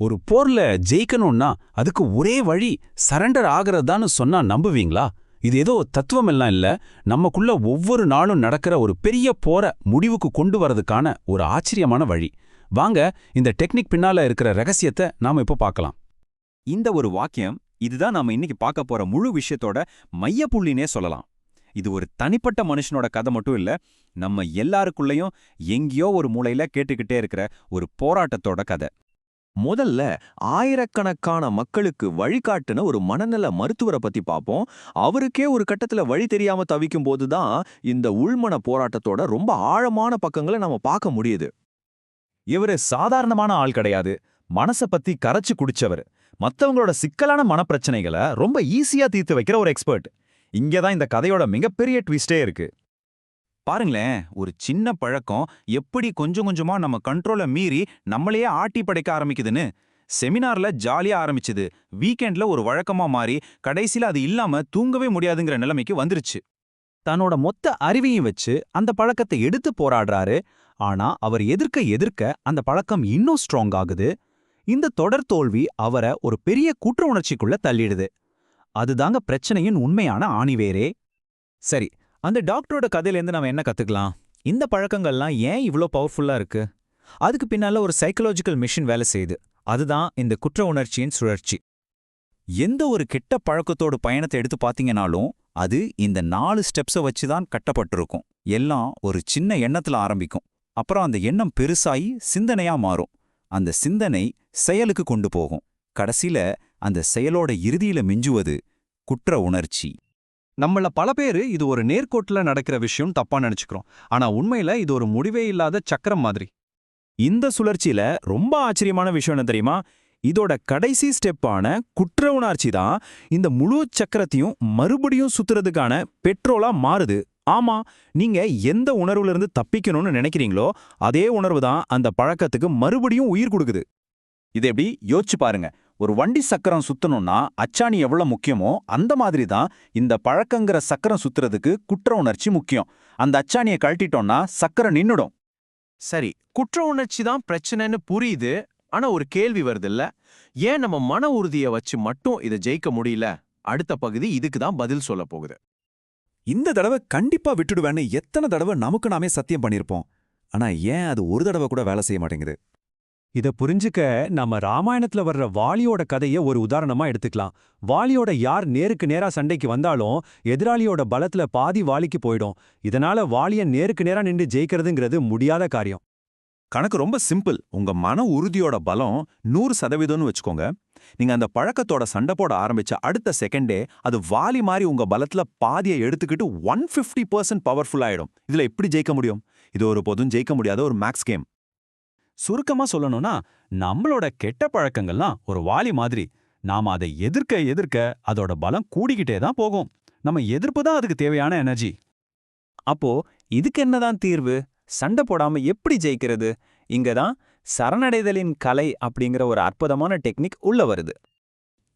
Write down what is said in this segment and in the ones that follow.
ஒரு போர்ல ஜெயிக்கணும்னா அதுக்கு ஒரே வழி சரண்டர் ஆகிறதான்னு சொன்னா நம்புவீங்களா? இது ஏதோ தத்துவம் எல்லாம் இல்ல. நமக்குள்ள ஒவ்வொரு நாளும் நடக்கிற ஒரு பெரிய போற முடிவுக்கு கொண்டு வரதுக்கான ஒரு ஆச்சரியமான வழி. வாங்க இந்த டெக்னிக் பின்னால இருக்கிற ரகசியத்தை நாம இப்போ பார்க்கலாம். இந்த ஒரு வாக்கியம் இதுதான் நாம இன்னைக்கு பார்க்க போற முழு விஷயத்தோட மையப்புள்ளினே சொல்லலாம். இது ஒரு தனிப்பட்ட மனுஷனோட கதை மட்டும் இல்ல நம்ம எல்லாருக்குள்ளேயும் எங்கேயோ ஒரு மூலையில கேட்டுக்கிட்டே இருக்கிற ஒரு போராட்டத்தோட கதை. முதல்ல ஆயிரக்கணக்கான மக்களுக்கு வழிகாட்டுன ஒரு மனநல மருத்துவரை பத்தி பார்ப்போம் அவருக்கே ஒரு கட்டத்துல வழி தெரியாம தவிக்கும் போதுதான் இந்த உள்மன போராட்டத்தோட ரொம்ப ஆழமான பக்கங்களை நம்ம பார்க்க முடியுது. இவரு சாதாரணமான ஆள் கிடையாது. மனச பத்தி கரைச்சு குடிச்சவர். மத்தவங்களோட சிக்கலான மனப்பிரச்சனைகளை ரொம்ப ஈஸியா தீர்த்து வைக்கிற ஒரு எக்ஸ்பர்ட். இங்கதான் இந்த கதையோட மிகப்பெரிய ட்விஸ்டே இருக்கு. பாருங்களேன் ஒரு சின்ன பழக்கம் எப்படி கொஞ்சம் கொஞ்சமா நம்ம கண்ட்ரோலை மீறி நம்மளையே ஆட்டி படைக்க ஆரம்பிக்குதுன்னு. செமினார்ல ஜாலியா ஆரம்பிச்சது. வீக்கெண்ட்ல ஒரு வழக்கமா மாறி கடைசியில அது இல்லாம தூங்கவே முடியாதுங்கிற நிலைமைக்கு வந்துருச்சு. தன்னோட மொத்த அறிவையும் வச்சு அந்த பழக்கத்தை எடுத்து போராடுறாரு. ஆனா அவர் எதிர்க்க எதிர்க்க அந்த பழக்கம் இன்னும் ஸ்ட்ராங் ஆகுது. இந்த தொடர் தோல்வி அவரை ஒரு பெரிய குற்ற உணர்ச்சிக்குள்ள தள்ளிடுது. அதுதாங்க பிரச்சனையின் உண்மையான ஆணிவேரே. சரி அந்த டாக்டரோட கதையிலேருந்து நம்ம என்ன கத்துக்கலாம்? இந்த பழக்கங்கள்லாம் ஏன் இவ்ளோ பவர்ஃபுல்லா இருக்கு? அதுக்கு பின்னால ஒரு சைக்கலாஜிக்கல் மிஷின் வேலை செய்யுது. அதுதான் இந்த குற்ற உணர்ச்சியின் சுழற்சி. எந்த ஒரு கெட்ட பழக்கத்தோட பயணத்தை எடுத்து பார்த்தீங்கனாலும் அது இந்த நாலு ஸ்டெப்ஸை வச்சு தான் கட்டப்பட்டிருக்கும். எல்லாம் ஒரு சின்ன எண்ணத்துல ஆரம்பிக்கும். அப்புறம் அந்த எண்ணம் பெருசாயி சிந்தனையா மாறும். அந்த சிந்தனை செயலுக்கு கொண்டு போகும். கடைசியில் அந்த செயலோட இறுதியில மிஞ்சுவது குற்ற உணர்ச்சி. நம்மள பல பேரு இது ஒரு நேர்கோட்டில் நடக்கிற விஷயம் தப்பா நினைச்சுக்கிறோம். ஆனா உண்மையில இது ஒரு முடிவே இல்லாத சக்கரம் மாதிரி. இந்த சுழற்சியில ரொம்ப ஆச்சரியமான விஷயம் என்ன தெரியுமா? இதோட கடைசி ஸ்டெப்பான குற்ற உணர்ச்சி தான் இந்த முழு சக்கரத்தையும் மறுபடியும் சுத்துறதுக்கான பெட்ரோலா மாறுது. ஆமா நீங்க எந்த உணர்வுல இருந்து தப்பிக்கணும்னு நினைக்கிறீங்களோ அதே உணர்வு தான் அந்த பழக்கத்துக்கு மறுபடியும் உயிர் கொடுக்குது. இதை எப்படி? யோசிச்சு பாருங்க. ஒரு வண்டி சக்கரம் சுத்தணும்னா அச்சாணி எவ்வளவு முக்கியமோ அந்த மாதிரி தான் இந்த பழக்கங்கிற சக்கரம் சுத்துறதுக்கு குற்ற உணர்ச்சி முக்கியம். அந்த அச்சாணியை கழட்டிட்டோம்னா சக்கரம் நின்னுடும். சரி குற்ற உணர்ச்சி தான் பிரச்சனைன்னு புரியுது ஆனா ஒரு கேள்வி வருதுல்ல. ஏன் நம்ம மன உறுதியை வச்சு மட்டும் இதை ஜெயிக்க முடியல? அடுத்த பகுதி இதுக்கு தான் பதில் சொல்ல போகுது. இந்த தடவை கண்டிப்பா விட்டுடுவேன்னு எத்தனை தடவை நமக்கு நாமே சத்தியம் பண்ணியிருப்போம் ஆனா ஏன் அது ஒரு தடவை கூட வேலை செய்ய மாட்டேங்குது? இத புரிஞ்சுக்க நம்ம ராமாயணத்துல வர்ற வாலியோட கதைய ஒரு உதாரணமா எடுத்துக்கலாம். வாலியோட யார் நேருக்கு நேரா சண்டைக்கு வந்தாலும் எதிராளியோட பலத்துல பாதி வாலிக்கு போயிடும். இதனால வாலிய நேருக்கு நேரா நின்று ஜெயிக்கிறதுங்கிறது முடியாத காரியம். கணக்கு ரொம்ப சிம்பிள். உங்க மன உறுதியோட பலம் நூறு சதவீதம்னு வச்சுக்கோங்க. நீங்க அந்த பழக்கத்தோட சண்டை போட ஆரம்பிச்ச அடுத்த செகண்டே அது வாலி மாதிரி உங்க பலத்துல பாதியை எடுத்துக்கிட்டு ஒன் ஃபிஃப்டி பர்சன்ட் பவர்ஃபுல் ஆயிடும். இதுல எப்படி ஜெயிக்க முடியும்? இது ஒரு போதும் ஜெயிக்க முடியாத ஒரு மேக்ஸ் கேம் சுருக்கமா சொல்லணும்னா நம்மளோட கெட்ட பழக்கங்கள்லாம் ஒரு வாலி மாதிரி. நாம அதை எதிர்க்க எதிர்க்க அதோட பலம் கூடிக்கிட்டே தான் போகும். நம்ம எதிர்ப்பு தான் அதுக்கு தேவையான எனர்ஜி. அப்போ இதுக்கு என்னதான் தீர்வு? சண்டை போடாம எப்படி ஜெயிக்கிறது? இங்க தான் சரணடைதலின் கலை அப்படிங்கிற ஒரு அற்புதமான டெக்னிக் உள்ள வருது.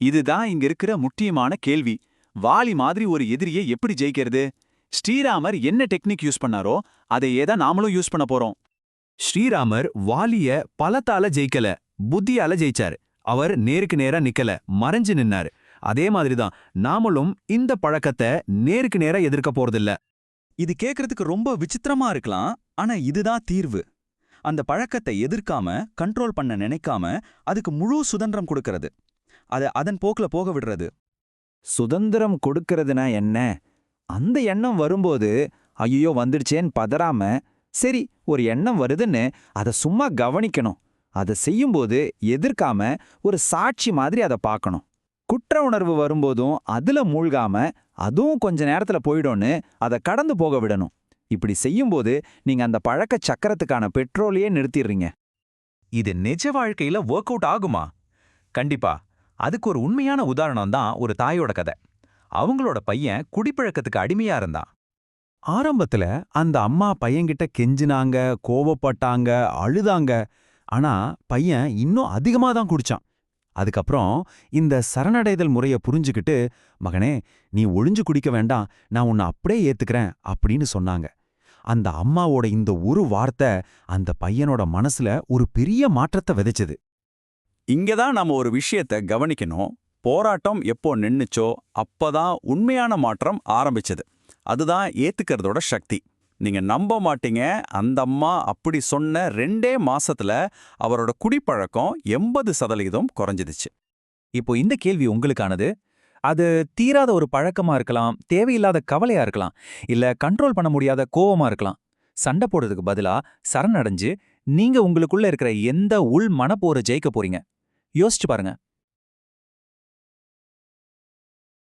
இதுதான் இங்க இருக்கிற முக்கியமான கேள்வி. வாலி மாதிரி ஒரு எதிரியை எப்படி ஜெயிக்கிறது? ஸ்ரீராமர் என்ன டெக்னிக் யூஸ் பண்ணாரோ அதையே தான் நாமளும் யூஸ் பண்ண போறோம். ஸ்ரீராமர் வாலிய பலத்தால ஜெயிக்கல புத்தியால ஜெயிச்சாரு. அவர் நேருக்கு நேரா நிக்கல மறைஞ்சு நின்னாரு. அதே மாதிரிதான் நாமளும் இந்த பழக்கத்தை நேருக்கு நேரா எதிர்க்க போறதில்ல. இது கேக்குறதுக்கு ரொம்ப விசித்திரமா இருக்கலாம் ஆனா இதுதான் தீர்வு. அந்த பழக்கத்தை எதிர்க்காம கண்ட்ரோல் பண்ண நினைக்காம அதுக்கு முழு சுதந்திரம் கொடுக்கறது. அதை அதன் போக்குல போக விடுறது. சுதந்திரம் கொடுக்கறதுனா என்ன? அந்த எண்ணம் வரும்போது ஐயோ வந்துடுச்சேன்னு பதறாம சரி ஒரு எண்ணம் வருதுன்னு அதை சும்மா கவனிக்கணும். அதை செய்யும்போது எதிர்க்காம ஒரு சாட்சி மாதிரி அதை பார்க்கணும் குற்ற உணர்வு வரும்போதும் அதுல மூழ்காம அதுவும் கொஞ்ச நேரத்துல போயிடும்னு அதை கடந்து போக விடணும். இப்படி செய்யும்போது நீங்க அந்த பழக்க சக்கரத்துக்கான பெட்ரோலையே நிறுத்திடுறீங்க. இது நிஜ வாழ்க்கையில ஒர்க் அவுட் ஆகுமா? கண்டிப்பா. அதுக்கு ஒரு உண்மையான உதாரணம் தான் ஒரு தாயோட கதை. அவங்களோட பையன் குடிப்பழக்கத்துக்கு அடிமையா இருந்தான். ஆரம்பத்துல அந்த அம்மா பையன்கிட்ட கெஞ்சினாங்க கோவப்பட்டாங்க அழுதாங்க. ஆனா பையன் இன்னும் அதிகமா தான் குடிச்சான். அதுக்கப்புறம் இந்த சரணடைதல் முறைய புரிஞ்சுக்கிட்டு மகனே நீ ஒளிஞ்சு குடிக்க வேண்டாம். நான் உன்னை அப்படியே ஏத்துக்கிறேன் அப்படின்னு சொன்னாங்க. அந்த அம்மாவோட இந்த ஒரு வார்த்தை அந்த பையனோட மனசுல ஒரு பெரிய மாற்றத்தை விதைச்சது. இங்க தான் நாம ஒரு விஷயத்த கவனிக்கணும். போராட்டம் எப்போ நின்னுச்சோ அப்பதான் உண்மையான மாற்றம் ஆரம்பிச்சது. அதுதான் ஏத்துக்கிறதோட சக்தி. நீங்க நம்ப மாட்டீங்க. அந்த அம்மா அப்படி சொன்ன ரெண்டே மாசத்துல அவரோட குடிப்பழக்கம் எண்பது சதவிகிதம் குறைஞ்சிடுச்சு. இப்போ இந்த கேள்வி உங்களுக்கானது. அது தீராத ஒரு பழக்கமா இருக்கலாம் தேவையில்லாத கவலையா இருக்கலாம் இல்ல கண்ட்ரோல் பண்ண முடியாத கோவமா இருக்கலாம். சண்டை போடுறதுக்கு பதிலா சரணடைஞ்சு நீங்க உங்களுக்குள்ள இருக்கிற எந்த உள் மனப்போரை ஜெயிக்க போறீங்க? யோசிச்சு பாருங்க.